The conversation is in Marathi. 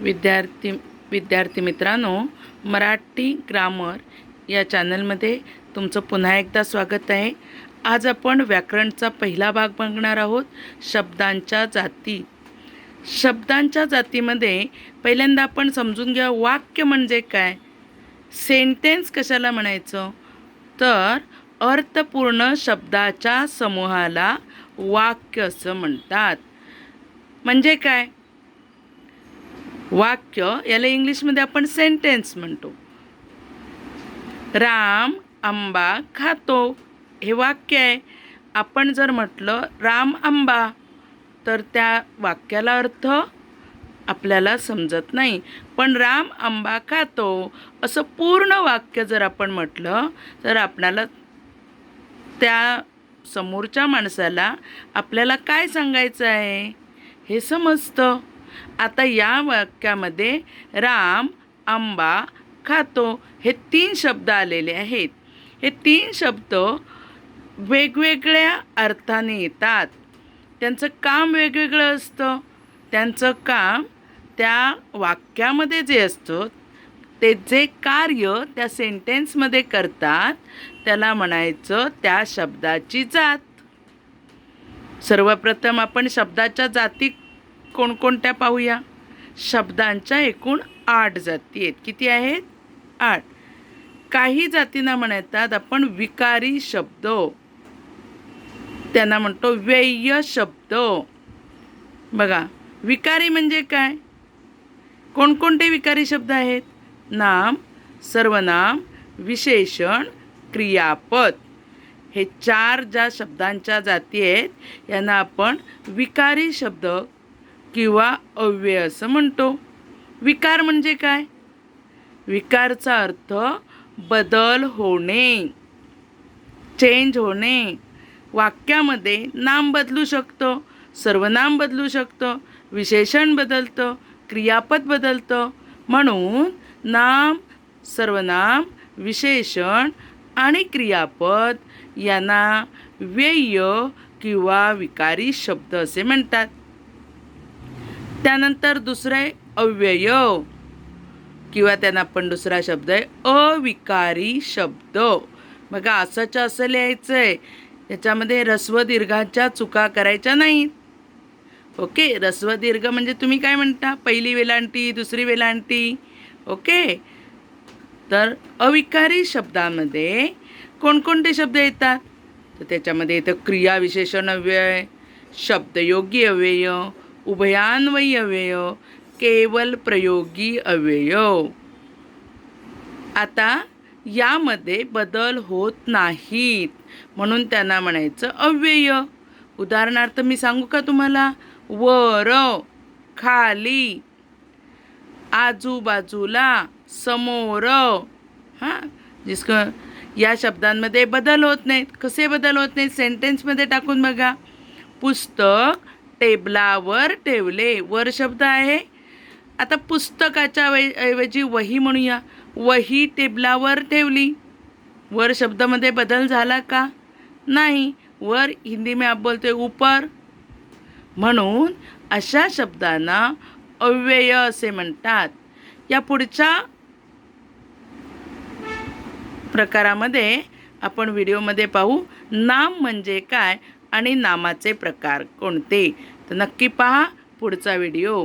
विद्यार्थी विद्यार्थी मित्रांनो मराठी ग्रामर या चॅनलमध्ये तुमचं पुन्हा एकदा स्वागत आहे. आज आपण व्याकरणचा पहिला भाग बघणार आहोत शब्दांच्या जाती. शब्दांच्या जातीमध्ये पहिल्यांदा आपण समजून घ्या वाक्य म्हणजे काय. सेंटेन्स कशाला म्हणायचं? तर अर्थपूर्ण शब्दाच्या समूहाला वाक्य असं म्हणतात. म्हणजे काय? वाक्य याला इंग्लिशमध्ये आपण सेंटेन्स म्हणतो. राम आंबा खातो. हे वाक्य आहे. आपण जर म्हटलं राम आंबा तर त्या वाक्याला अर्थ आपल्याला समजत नाही. पण राम आंबा खातो असं पूर्ण वाक्य जर आपण म्हटलं तर आपणाला त्या समोरच्या माणसाला आपल्याला काय सांगायचं आहे? हे समजतं. आता या वाक्यामध्ये राम आंबा खातो हे तीन शब्द आलेले आहेत. हे तीन शब्द वेगवेगळ्या अर्थाने येतात. त्यांचं काम वेगवेगळं असतं. त्यांचं काम त्या वाक्यामध्ये जे असतं ते जे कार्य त्या सेंटेन्समध्ये करतात त्याला म्हणायचं त्या शब्दाची जात. सर्वप्रथम आपण शब्दाच्या जाती कोणकोणत्या पाहूया? शब्दांच्या एकूण आठ जाती आहेत. किती आहेत? आठ. काही जातींना म्हणतात आपण विकारी शब्द. त्यांना म्हणतो व्यय शब्द. बघा विकारी म्हणजे काय? कोणकोणते विकारी शब्द आहेत? नाम सर्वनाम विशेषण क्रियापद. हे चार ज्या शब्दांच्या जाती आहेत यांना आपण विकारी शब्द किंवा अव्यय असं म्हणतो. विकार म्हणजे काय? विकारचा अर्थ बदल होणे चेंज होणे. वाक्यामध्ये नाम बदलू शकतो सर्वनाम बदलू शकतं विशेषण बदलतं क्रियापद बदलतं. म्हणून नाम सर्वनाम विशेषण आणि क्रियापद यांना व्यय किंवा विकारी शब्द असे म्हणतात. त्यानंतर दुसरं आहे अव्यय किंवा त्यांना आपण दुसरा शब्द आहे अविकारी शब्द. बघा असंच्या असं लिहायचं आहे याच्यामध्ये रस्व दीर्घाच्या चुका करायच्या नाहीत. ओके रस्व दीर्घ म्हणजे तुम्ही काय म्हणता? पहिली वेलांटी दुसरी वेलांटी. ओके. तर अविकारी शब्दामध्ये कोणकोणते शब्द येतात? तर त्याच्यामध्ये येतं क्रियाविशेषण अव्यय शब्दयोगी अव्यय उभयान्वयी अव्यय केवल प्रयोगी अव्यय. आता यामध्ये बदल होत नाहीत. म्हणून त्यांना म्हणायचं अव्यय. उदाहरणार्थ मी सांगू का तुम्हाला? वर खाली आजूबाजूला समोर. हां? जिसक या शब्दांमध्ये बदल होत नाहीत. कसे बदल होत नाहीत? सेंटेन्समध्ये टाकून बघा. पुस्तक टेबलावर ठेवले. वर शब्द आहे. आता पुस्तकाच्या वै ऐवजी वही म्हणूया. वही टेबलावर ठेवली. वर शब्दामध्ये बदल झाला का? नाही. वर हिंदी में आप बोलते ऊपर म्हणून अशा शब्दांना अव्यय असे म्हणतात. या पुढच्या प्रकारामध्ये आपण व्हिडिओमध्ये पाहू. नाम म्हणजे काय? आणि नामाचे प्रकार कोणते? तर नक्की पहा पुढचा व्हिडिओ.